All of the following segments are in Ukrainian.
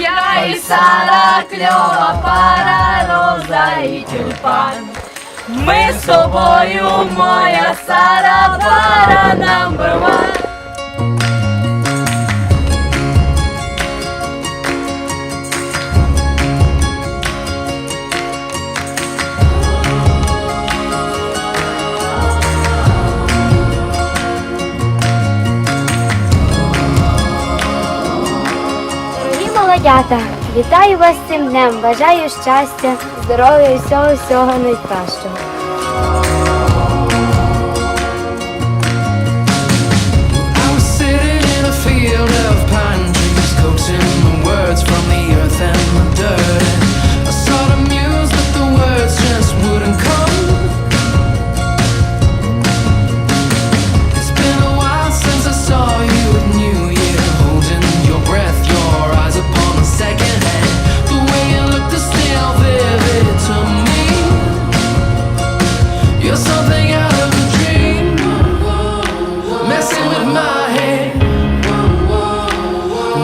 Я і Сара, кльова пара, роза і тюльпан. Ми з тобою, моя Сара, пара, number one. малята, вітаю вас цим днем, бажаю щастя, здоров'я і всього всього найкращого.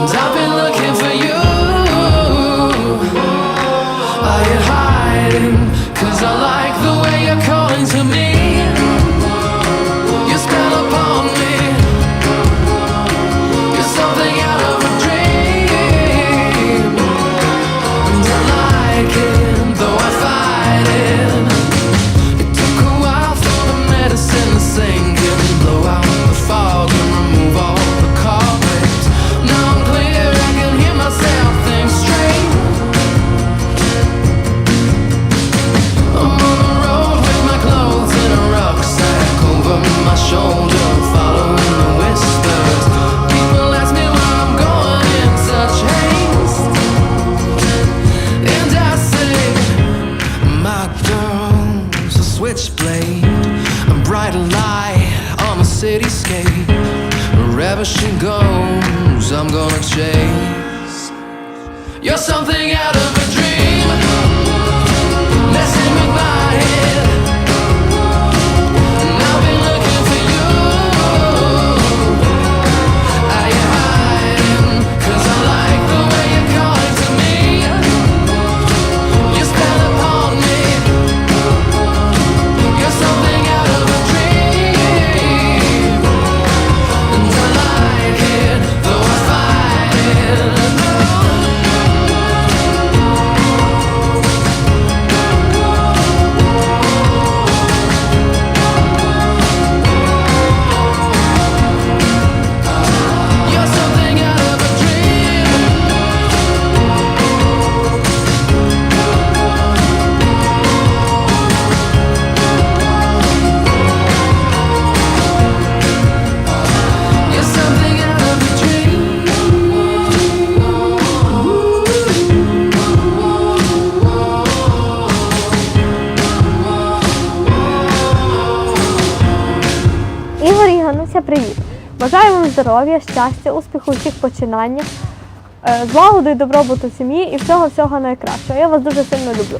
Cause I've been looking for you. Are you I like the way you're calling to me. eye on the cityscape. Wherever she goes, I'm gonna chase. You're something out of Ігор Ігануся, привіт! Бажаю вам здоров'я, щастя, успіху всіх починаннях, е, злагоду і добробуту сім'ї і всього-всього найкращого. Я вас дуже сильно люблю.